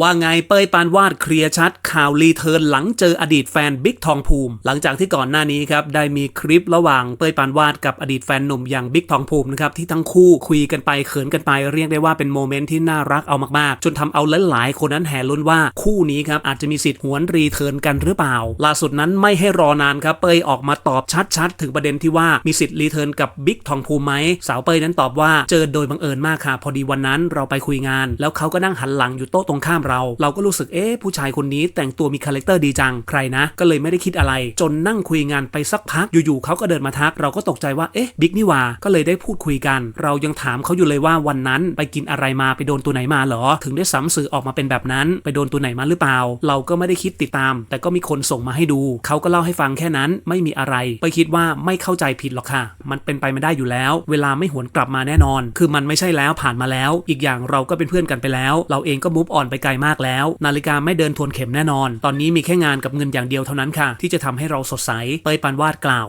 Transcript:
ว่าไงเป้ยปานวาดเคลียร์ชัดข่าวรีเทิร์นหลังเจออดีตแฟนบิ๊กทองภูมิ หลังจากที่ก่อนหน้านี้ครับได้มีคลิประหว่างเป้ยปานวาดกับอดีตแฟนหนุ่มอย่างบิ๊กทองภูมินะครับที่ทั้งคู่คุยกันไปเขินกันไปเรียกได้ว่าเป็นโมเมนต์ที่น่ารักเอามากๆ จนทำเอาหลายๆคนนั้นแห่ลุ้นว่าคู่นี้ครับอาจจะมีสิทธิ์หวนรีเทิร์นกันหรือเปล่า ล่าสุดนั้นไม่ให้รอนานครับเป้ยออกมาตอบชัดๆ ถึงประเด็นที่ว่ามีสิทธิ์รีเทิร์นกับบิ๊กทองภูมิไหมสาวเป้ยนั้นตอบว่าเจอโดยบังเอิญมากค่ะพอดีวันนั้นเราไปคุยงาน แล้วเขาก็นั่งหันหลังอยู่โต๊ะตรงข้ามเรา เราก็รู้สึกเอ๊ะผู้ชายคนนี้แต่งตัวมีคาแรคเตอร์ดีจังใครนะ ก็เลยไม่ได้คิดอะไร จนนั่งคุยงานไปสักพักอยู่ๆเขาก็เดินมาทัก เราก็ตกใจว่าเอ๊ะบิ๊กนี่ว่าก็เลยได้พูดคุยกัน เรายังถามเขาอยู่เลยว่าวันนั้นไปกินอะไรมาไปโดนตัวไหนมาเหรอ ถึงได้ซ้ำสื่อออกมาเป็นแบบนั้น ไปโดนตัวไหนมาหรือเปล่า เราก็ไม่ได้คิดติดตาม แต่ก็มีคนส่งมาให้ดู เขาก็เล่าให้ฟังแค่นั้นไม่มีอะไร ไปคิดว่าไม่เข้าใจผิดหรอกค่ะ มันเป็นไปไม่ได้อยู่แล้ว เวลาไม่หวนกลับมาแน่นอน คือมันไม่ใช่แล้วผ่านมาแล้ว อีกอย่างเราก็เป็นเพื่อนกันไปแล้ว เราเองก็มูฟออนไปไกลมากแล้ว นาฬิกาไม่เดินทวนเข็มแน่นอน ตอนนี้มีแค่งานกับเงินอย่างเดียวเท่านั้นค่ะ ที่จะทำให้เราสดใสเปยปานวาดกล่าว